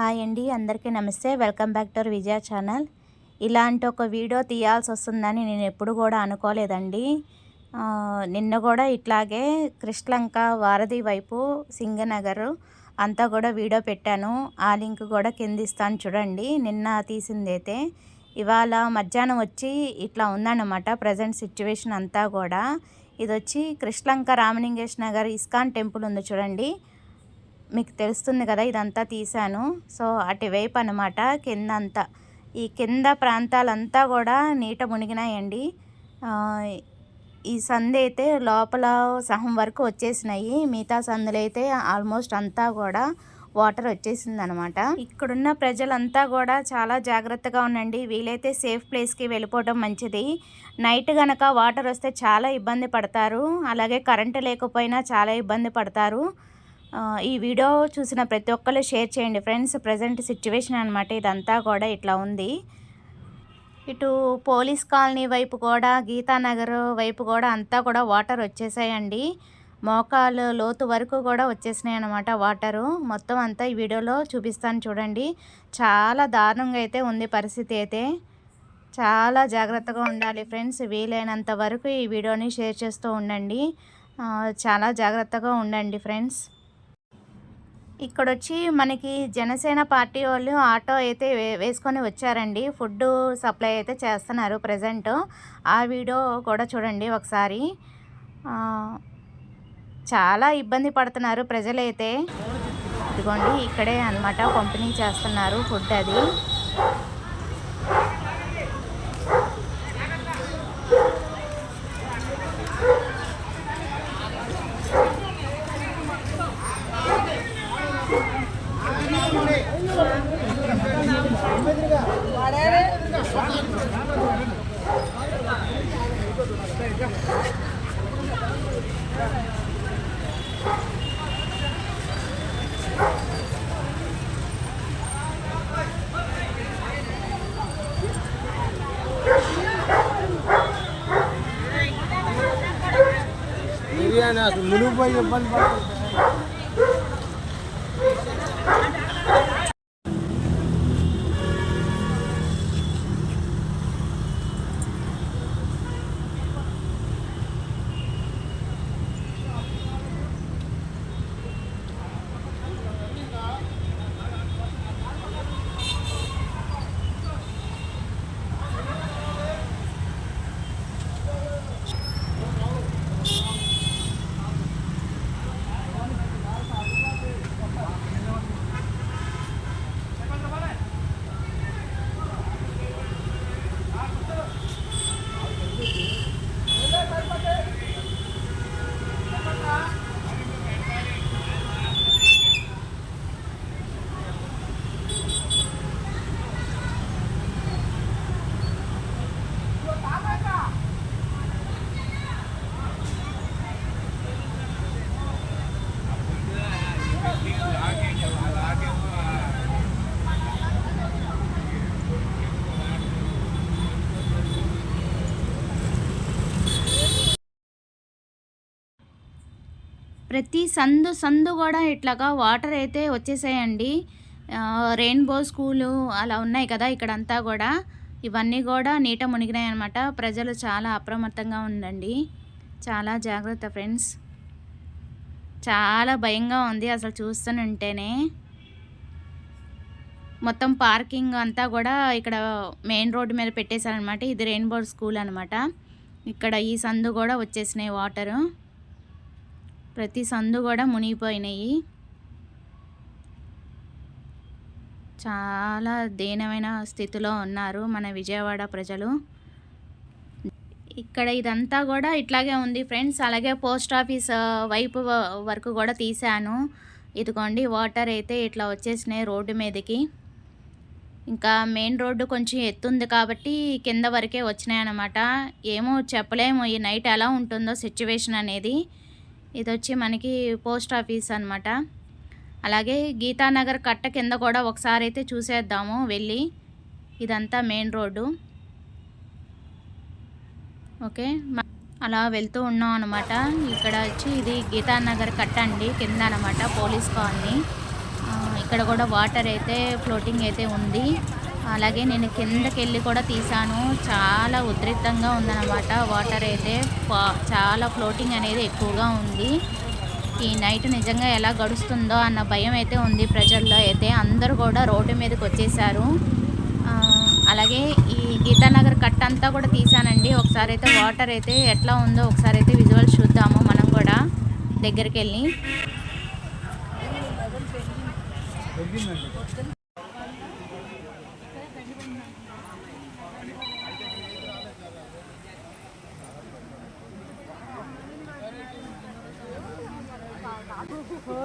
Hi అండి అందరికీ నమస్తే. Welcome back to Vijaya channel. ఇలాంటి ఒక వీడియో తీయాల్సి వస్తుందని నేను ఎప్పుడు కూడా అనుకోలేదండి. నిన్న కూడా ఇట్లాగే కృష్ణలంక వారధి వైపు సింగనగర్ అంతా కూడా వీడియో పెట్టాను. ఆ లింక్ కూడా కింద ఇస్తాను చూడండి. నిన్న తీసిందైతే ఇవాళ మధ్యాహ్నం వచ్చి ఇట్లా ఉందన్నమాట ప్రజెంట్ సిచ్యువేషన్ అంతా కూడా. ఇది వచ్చి కృష్ణలంక రామలింగేష్ నగర్ ఇస్కాన్ టెంపుల్ ఉంది చూడండి. మీకు తెలుస్తుంది కదా ఇదంతా తీశాను. సో అటువైపు అనమాట కింద అంతా ఈ కింద ప్రాంతాలంతా కూడా నీట మునిగినాయండి. ఈ సందు అయితే లోపల సహం వరకు వచ్చేసినాయి. మిగతా సందులు అయితే ఆల్మోస్ట్ అంతా కూడా వాటర్ వచ్చేసింది అనమాట ఇక్కడున్న ప్రజలంతా కూడా చాలా జాగ్రత్తగా ఉండండి. వీలైతే సేఫ్ ప్లేస్కి వెళ్ళిపోవడం మంచిది. నైట్ గనక వాటర్ వస్తే చాలా ఇబ్బంది పడతారు. అలాగే కరెంటు లేకపోయినా చాలా ఇబ్బంది పడతారు. ఈ వీడియో చూసిన ప్రతి ఒక్కరు షేర్ చేయండి ఫ్రెండ్స్. ప్రజెంట్ సిచ్యువేషన్ అనమాట ఇదంతా కూడా ఇట్లా ఉంది. ఇటు పోలీస్ కాలనీ వైపు కూడా గీతానగర్ వైపు కూడా అంతా కూడా వాటర్ వచ్చేసాయండి. మోకాలు లోతు వరకు కూడా వచ్చేసినాయి అనమాట వాటరు. మొత్తం అంతా ఈ వీడియోలో చూపిస్తాను చూడండి. చాలా దారుణంగా అయితే ఉంది పరిస్థితి అయితే. చాలా జాగ్రత్తగా ఉండాలి ఫ్రెండ్స్. వీలైనంత వరకు ఈ వీడియోని షేర్ చేస్తూ ఉండండి. చాలా జాగ్రత్తగా ఉండండి ఫ్రెండ్స్. ఇక్కడ వచ్చి మనకి జనసేన పార్టీ వాళ్ళు ఆటో అయితే వే వేసుకొని వచ్చారండి. ఫుడ్ సప్లై అయితే చేస్తున్నారు ప్రజెంట్. ఆ వీడియో కూడా చూడండి ఒకసారి. చాలా ఇబ్బంది పడుతున్నారు ప్రజలైతే. ఇదిగోండి ఇక్కడే అన్నమాట పంపిణీ చేస్తున్నారు ఫుడ్ అది. મુલુભાઈ ప్రతి సందు సందు కూడా ఇట్లాగా వాటర్ అయితే వచ్చేసాయండి. రెయిన్బో స్కూలు అలా ఉన్నాయి కదా ఇక్కడంతా కూడా. ఇవన్నీ కూడా నీట మునిగినాయి అనమాట ప్రజలు చాలా అప్రమత్తంగా ఉండండి చాలా జాగ్రత్త ఫ్రెండ్స్. చాలా భయంగా ఉంది అసలు చూస్తుంటేనే మొత్తం పార్కింగ్ అంతా కూడా ఇక్కడ మెయిన్ రోడ్డు మీద పెట్టేశారనమాట ఇది రెయిన్బో స్కూల్ అనమాట ఇక్కడ ఈ సందు కూడా వచ్చేసినాయి వాటరు. ప్రతి సందు కూడా మునిగిపోయినాయి. చాలా దీనమైన స్థితిలో ఉన్నారు మన విజయవాడ ప్రజలు. ఇక్కడ ఇదంతా కూడా ఇట్లాగే ఉంది ఫ్రెండ్స్. అలాగే పోస్ట్ ఆఫీస్ వైపు వ- వరకు కూడా తీశాను. ఇదిగోండి వాటర్ అయితే ఇట్లా వచ్చేసినాయి రోడ్డు మీదకి. ఇంకా మెయిన్ రోడ్డు కొంచెం ఎత్తుంది కాబట్టి కింద వరకే వచ్చినాయి అనమాట ఏమో చెప్పలేము ఈ నైట్ ఎలా ఉంటుందో సిచ్యువేషన్ అనేది. ఇది వచ్చి మనకి పోస్ట్ ఆఫీస్ అన్నమాట. అలాగే గీతానగర్ కట్ట కింద కూడా ఒకసారి అయితే చూసేద్దాము వెళ్ళి. ఇదంతా మెయిన్ రోడ్డు. ఓకే అలా వెళ్తూ ఉన్నాం అనమాట ఇక్కడ వచ్చి ఇది గీతానగర్ కట్ట అండి కింద అనమాట పోలీస్ కాలనీ. ఇక్కడ కూడా వాటర్ అయితే ఫ్లోటింగ్ అయితే ఉంది. అలాగే నేను కిందకి వెళ్ళి కూడా తీసాను చాలా ఉధృతంగా ఉందన్నమాట. వాటర్ అయితే చాలా ఫ్లోటింగ్ అనేది ఎక్కువగా ఉంది. ఈ నైట్ నిజంగా ఎలా గడుస్తుందో అన్న భయం అయితే ఉంది ప్రజల్లో అయితే. అందరూ కూడా రోడ్డు మీదకి వచ్చేసారు అలాగే ఈ గీతానగర్ కట్ అంతా కూడా తీసానండి ఒకసారి అయితే వాటర్ అయితే ఎట్లా ఉందో ఒకసారి అయితే విజువల్ చూద్దాము మనం కూడా దగ్గరికి వెళ్ళి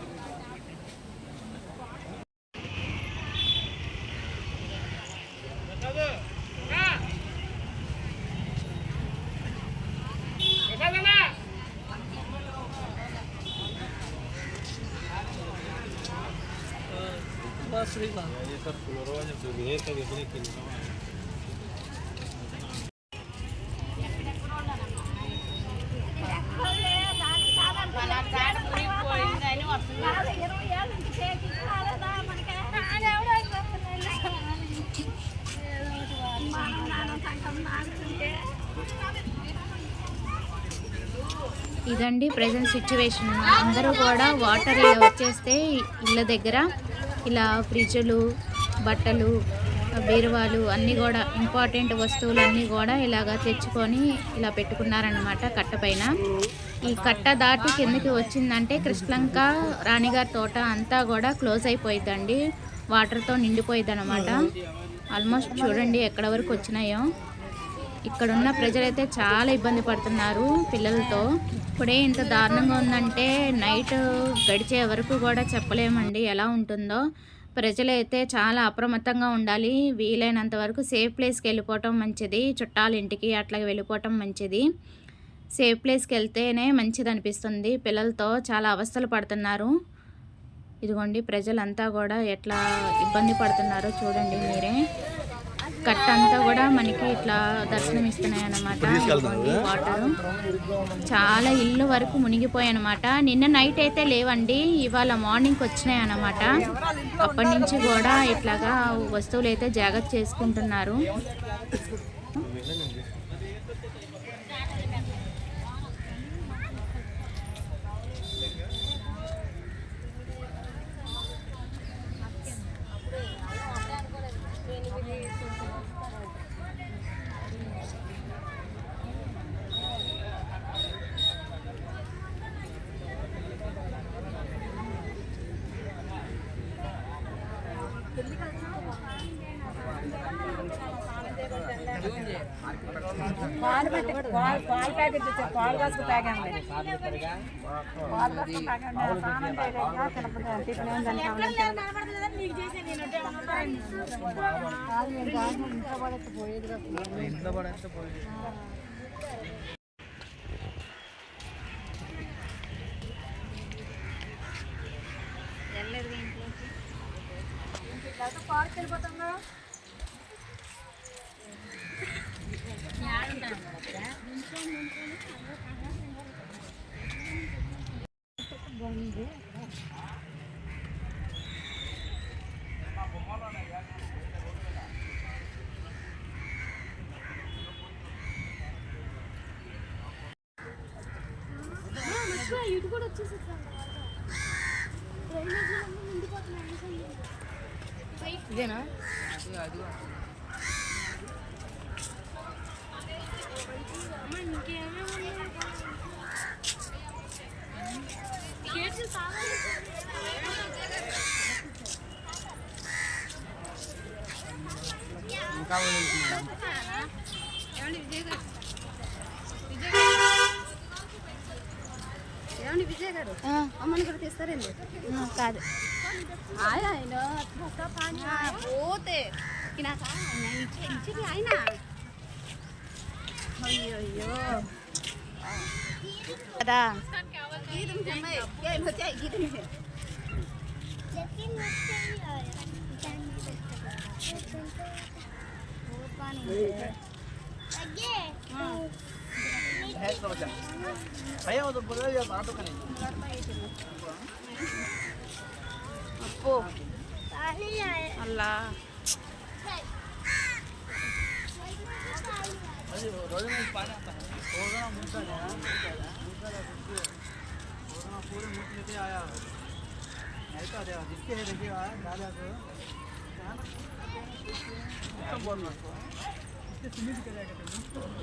చూసి అసలు ఇదండి ప్రజెంట్ సిచ్యువేషన్. అందరూ కూడా వాటర్ వచ్చేస్తే ఇళ్ళ దగ్గర ఇలా ఫ్రిడ్జ్లు బట్టలు బీరువాలు అన్నీ కూడా ఇంపార్టెంట్ వస్తువులు అన్నీ కూడా ఇలాగా తెచ్చుకొని ఇలా పెట్టుకున్నారనమాట కట్ట పైన. ఈ కట్ట దాటి కిందకి వచ్చిందంటే కృష్ణంక రాణిగారి తోట అంతా కూడా క్లోజ్ అయిపోయిందండి వాటర్తో నిండిపోయిద్ది అనమాట ఆల్మోస్ట్ చూడండి ఎక్కడ వరకు వచ్చినాయో. ఇక్కడ ఉన్న ప్రజలైతే చాలా ఇబ్బంది పడుతున్నారు పిల్లలతో. ఇప్పుడే ఇంత దారుణంగా ఉందంటే నైట్ గడిచే వరకు కూడా చెప్పలేమండి ఎలా ఉంటుందో. ప్రజలైతే చాలా అప్రమత్తంగా ఉండాలి. వీలైనంత వరకు సేఫ్ ప్లేస్కి వెళ్ళిపోవటం మంచిది. చుట్టాల ఇంటికి అట్లా వెళ్ళిపోవటం మంచిది. సేఫ్ ప్లేస్కి వెళ్తేనే మంచిది అనిపిస్తుంది. పిల్లలతో చాలా అవస్థలు పడుతున్నారు. ఇదిగోండి ప్రజలంతా కూడా ఎట్లా ఇబ్బంది పడుతున్నారో చూడండి మీరే. కట్ట అంతా కూడా మనకి ఇట్లా దర్శనం ఇస్తున్నాయి అన్నమాట ఇదిగోండి వాటర్. చాలా ఇల్లు వరకు మునిగిపోయాయి అనమాట నిన్న నైట్ అయితే లేవండి ఇవాళ మార్నింగ్ వచ్చినాయి అన్నమాట అప్పటి నుంచి కూడా ఇట్లాగా వస్తువులు అయితే జాగ్రత్త చేసుకుంటున్నారు. పాలు ప్యాకెట్ తెచ్చారు పాలు కాసుకు తాగాండి పాలు కాసుకు తాగండి స్నానం టిఫిన్ ఏం దానికి ఇంట్లో పడేస్తే పోయేది. ఇంట్లో పడేస్తే పోయింది. ఇటు కూడా వచ్చేసి డ్రైనేజ్ నిండిపోతున్నాయి ఇదేనా? అమ్మని కూడా తీస్తారండి కాదు. ఆయన పోతే. ఆయన అయ్యో అయ్యో కదా. गीत हेल्प हो जाए भैया वो तो बोल रहे ऑटो करेंगे अल्लाह रोज में पानी आता है मुद्दा मुद्दा पूरे मुठ लेके आया ऐसा देखा जिसके है देखिए आया दादा को बोलना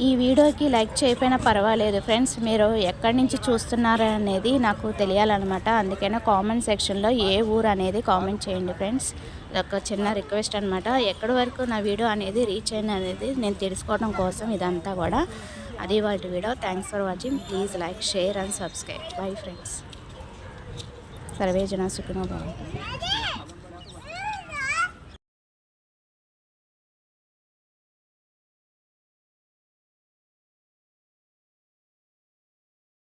ఈ వీడియోకి లైక్ చేయకపోయినా పర్వాలేదు. ఫ్రెండ్స్ మీరు ఎక్కడి నుంచి చూస్తున్నారు అనేది నాకు తెలియాలన్నమాట. అందుకైనా కామెంట్ సెక్షన్లో ఏ ఊరు అనేది కామెంట్ చేయండి ఫ్రెండ్స్. ఒక చిన్న రిక్వెస్ట్ అనమాట ఎక్కడి వరకు నా వీడియో అనేది రీచ్ అయిన అనేది నేను తెలుసుకోవడం కోసం ఇదంతా కూడా. అది వాటి video. Thanks for watching. Please like share and subscribe. Bye friends. Survey జనా సుఖమో బాగుంటుంది